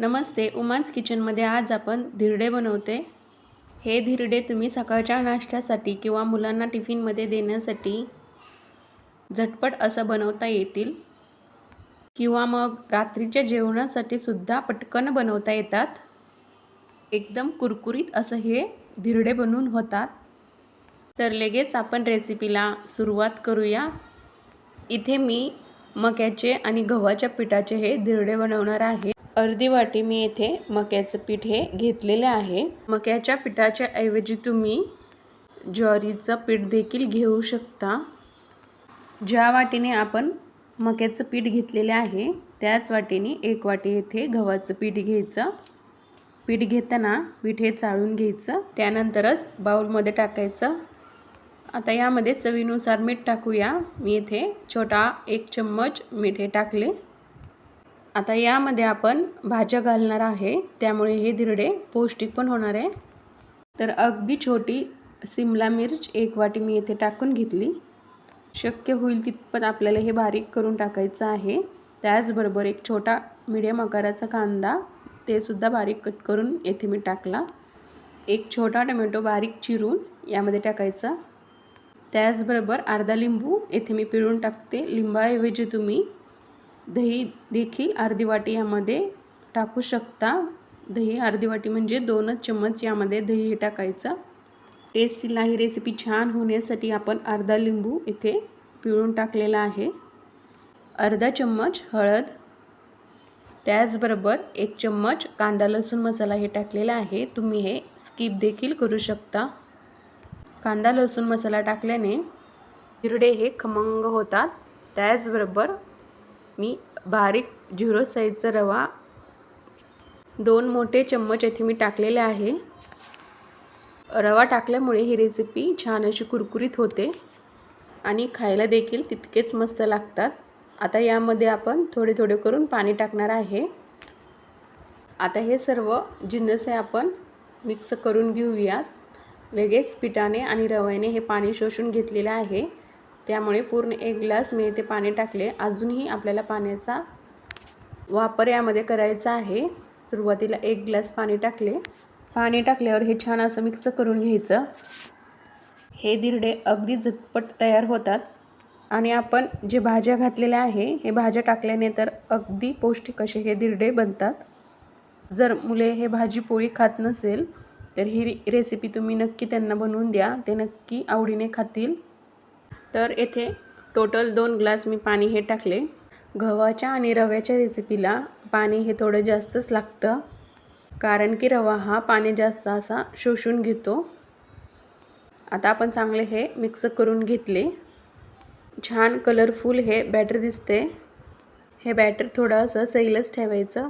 नमस्ते उमाच किचनमध्ये आज आपण धिरडे बनवते. हे धिरडे तुम्ही सकाळच्या नाश्त्यासाठी किंवा मुलांना टिफिनमध्ये देण्यासाठी झटपट असं बनवता येतील. किंवा मग रात्रीच्या जेवणासाठी सुद्धा पटकन बनवता येतात. एकदम कुरकुरीत असं हे धिरडे बनवून होतात. तर लगेच आपण रेसिपीला सुरुवात करूया. इथे मी मक्याचे आणि गव्हाच्या पिठाचे हे धिरडे बनवणार आहे. अर्धी वाटी मी येथे मक्याचं पीठ हे घेतलेले आहे. मक्याच्या पिठाच्या ऐवजी तुम्ही ज्वारीचं पीठ देखील घेऊ शकता. ज्या वाटीने आपण मक्याचं पीठ घेतलेले आहे त्याच वाटीने एक वाटी येथे गव्हाचं पीठ घ्यायचं. पीठ घेताना पीठ हे चाळून घ्यायचं. त्यानंतरच बाऊलमध्ये टाकायचं. आता यामध्ये चवीनुसार मीठ टाकूया. मी येथे छोटा एक चम्मच मीठ हे टाकले. आता यामध्ये आपण भाज्या घालणार आहे. त्यामुळे हे धिरडे पौष्टिक पण होणार आहे. तर अगदी छोटी सिमला मिर्च एक वाटी मी येथे टाकून घेतली. शक्य होईल तितपत आपल्याला हे बारीक करून टाकायचं आहे. त्याचबरोबर एक छोटा मिडियम आकाराचा कांदा ते सुद्धा बारीक कट करून येथे मी टाकला. एक छोटा टोमॅटो बारीक चिरून यामध्ये टाकायचा. त्याचबरोबर अर्धा लिंबू येथे मी पिळून टाकते. लिंबाऐवजी तुम्ही दही देखील अर्धी वाटी यामध्ये टाकू शकता. दही अर्धी वाटी म्हणजे दोनच चम्मच यामध्ये दही टाकायचं. टेस्टीला ही रेसिपी छान होण्यासाठी आपण अर्धा लिंबू इथे पिळून टाकलेला आहे. अर्धा चम्मच हळद त्याचबरोबर एक चम्मच कांदा लसूण मसाला हे टाकलेला आहे. तुम्ही हे स्किप देखील करू शकता. कांदा लसूण मसाला टाकल्याने हिरडे हे खमंग होतात. त्याचबरोबर मी बारीक झिरो साईजचा रवा दोन मोठे चम्मच येथे मी टाकलेले आहे. रवा टाकल्यामुळे ही रेसिपी छान अशी कुरकुरीत होते आणि खायला देखील तितकेच मस्त लागतात. आता यामध्ये आपण थोडे थोडे करून पाणी टाकणार आहे. आता हे सर्व जिन्नसे आपण मिक्स करून घेऊयात. लगेच पिठाने आणि रव्याने हे पाणी शोषून घेतलेलं आहे. त्यामुळे पूर्ण एक ग्लास मी इथे पाणी टाकले. अजूनही आपल्याला पाण्याचा वापर यामध्ये करायचा आहे. सुरुवातीला एक ग्लास पाणी टाकले. पाणी टाकल्यावर हे छान असं मिक्स करून घ्यायचं. हे दिरडे अगदी झटपट तयार होतात. आणि आपण जे भाज्या घातलेल्या आहे हे भाज्या टाकल्याने तर अगदी पौष्टिक असे हे दिरडे बनतात. जर मुले हे भाजी पोळी खात नसेल तर ही रेसिपी तुम्ही नक्की त्यांना बनवून द्या. ते नक्की आवडीने खातील. तर येथे टोटल दोन ग्लास मी पाणी हे टाकले. गव्हाच्या आणि रव्याच्या रेसिपीला पाणी हे थोडं जास्तच लागतं कारण की रवा हा पाणी जास्त असा शोषून घेतो. आता आपण चांगले हे मिक्स करून घेतले. छान कलरफुल हे बॅटर दिसते. हे बॅटर थोडं असं सैलच ठेवायचं.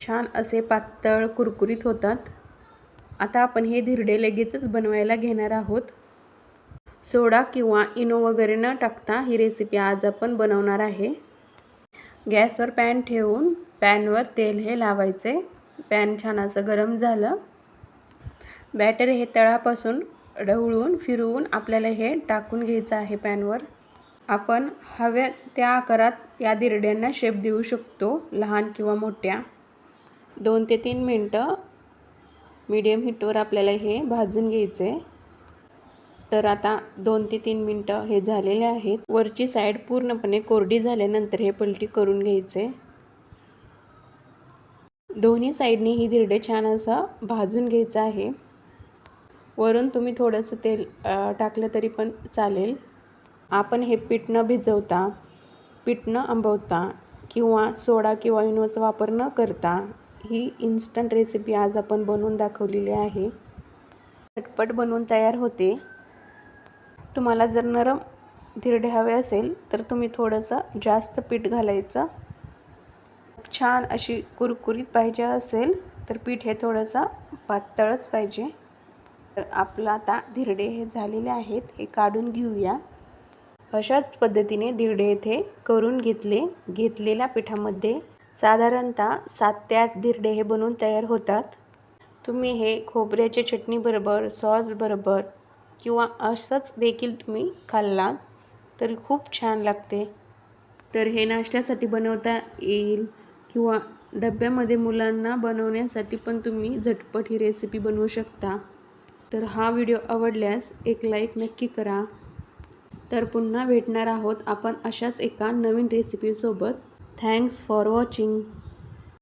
छान असे पातळ कुरकुरीत होतात. आता आपण हे धिरडे लगेचच बनवायला घेणार आहोत. सोडा किंवा इनो वगैरे न टाकता ही रेसिपी आज आपण बनवणार आहे. गॅसवर पॅन ठेवून पॅनवर तेल हे लावायचे. पॅन छान असं गरम झालं. बॅटर हे तळापासून ढवळून फिरवून आपल्याला हे टाकून घ्यायचं आहे पॅनवर आपण हव्या त्या आकारात या दिरड्यांना शेप देऊ शकतो लहान किंवा मोठ्या. दोन ते तीन मिनटं मीडियम हिटवर आपल्याला हे भाजून घ्यायचे. तर आता दोन ते तीन मिनटं हे झालेले आहेत. वरची साईड पूर्णपणे कोरडी झाल्यानंतर हे पलटी करून घ्यायचे. दोन्ही साईडने ही धिरडे छान असं भाजून घ्यायचं आहे. वरून तुम्ही थोडंसं तेल टाकलं तरी पण चालेल. आपण हे पीठ न भिजवता पीठ न आंबवता किंवा सोडा किंवा इनोचा वापर न करता ही इन्स्टंट रेसिपी आज आपण बनवून दाखवलेली आहे. झटपट बनवून तयार होते. तुम्हाला जर नरम धिरडे हवे असेल तर तुम्ही थोडंसं जास्त पीठ घालायचं. छान अशी कुरकुरीत पाहिजे असेल तर पीठ हे थोडंसं पातळच पाहिजे. तर आपलं आता धिरडे हे झालेले आहेत हे काढून घेऊया. अशाच पद्धतीने धिरडे येथे करून घेतले घेतलेल्या पिठामध्ये. साधारणतः सात ते आठ धिरडे हे बनवून तयार होतात. तुम्ही हे खोबऱ्याच्या चटणीबरोबर सॉसबरोबर किंवा असंच देखील तुम्ही खाल्लात तर खूप छान लागते. तर हे नाश्त्यासाठी बनवता येईल किंवा डब्यामध्ये मुलांना बनवण्यासाठी पण तुम्ही झटपट ही रेसिपी बनवू शकता. तर हा व्हिडिओ आवडल्यास एक लाईक नक्की करा. तर पुन्हा भेटणार आहोत आपण अशाच एका नवीन रेसिपीसोबत थँक्स फॉर वॉचिंग